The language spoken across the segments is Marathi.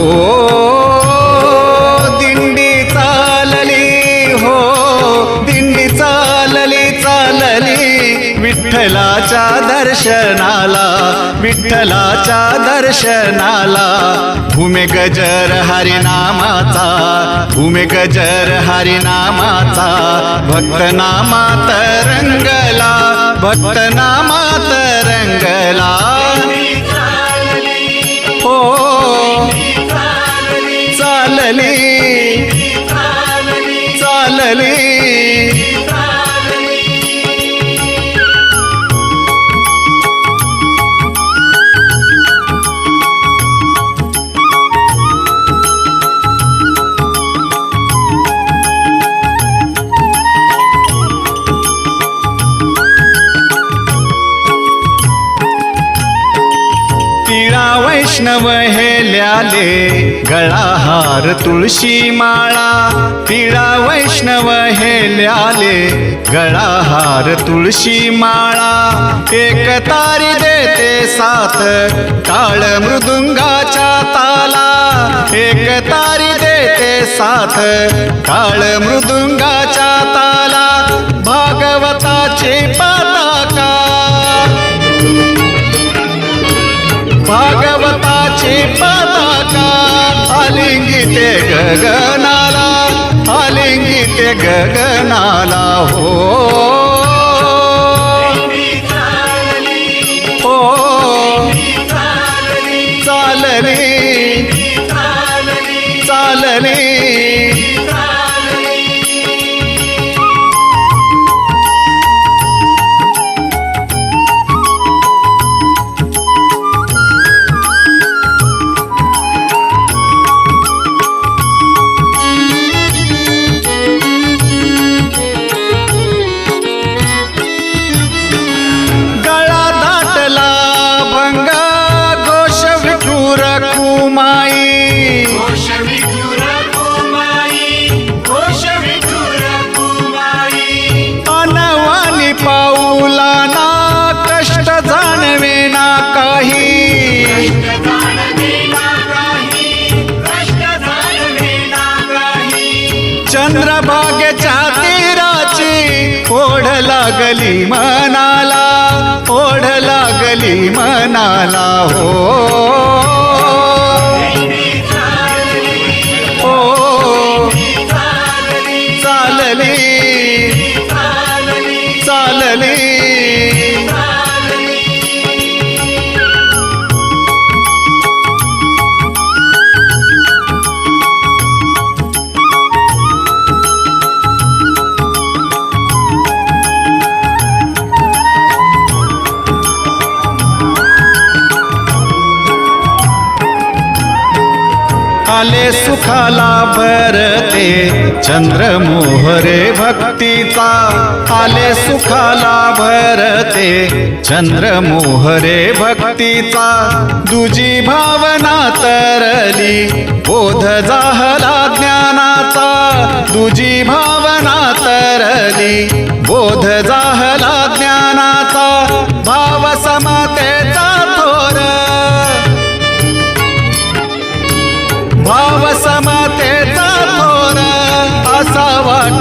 ओ दिंडी चालली हो दिंडी चालली चालली. विठ्ठलाच्या दर्शनाला विठ्ठलाच्या दर्शनाला. भूमे गजर हरिनामाचा भूमे गजर हरिनामाचा. भक्त नामात रंगला भक्त चालली. वैष्णव हे ल्याले गळाहार तुळशी माळा पिळा वैष्णव हे ल्याले गळाहार तुळशी माळा. एक तारी देते साथ टाळ मृदुंगाच्या ताला. एक तारी देते साथ टाळ मृदुंगाच्या ताला. भागवताची पताका. पताका आलिंगिते गगनाला आलिंगिते गगनाला हो. हो. चालली चालली. लागली मनाला ओढ लागली मनाला हो. हो आले सुखाला भरते चंद्र मोहरे भक्तीचा. आले सुखाला भरते चंद्र मोहरे भक्तीचा. दुजी भावना तरली बोध जाहला ज्ञानाचा. दुजी भावना तरली बोध जाहला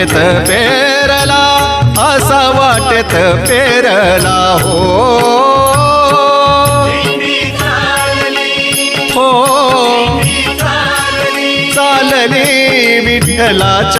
वाटेत पेरला असा वाटेत पेरला हो. हो. चालली विठ्ठलाच्या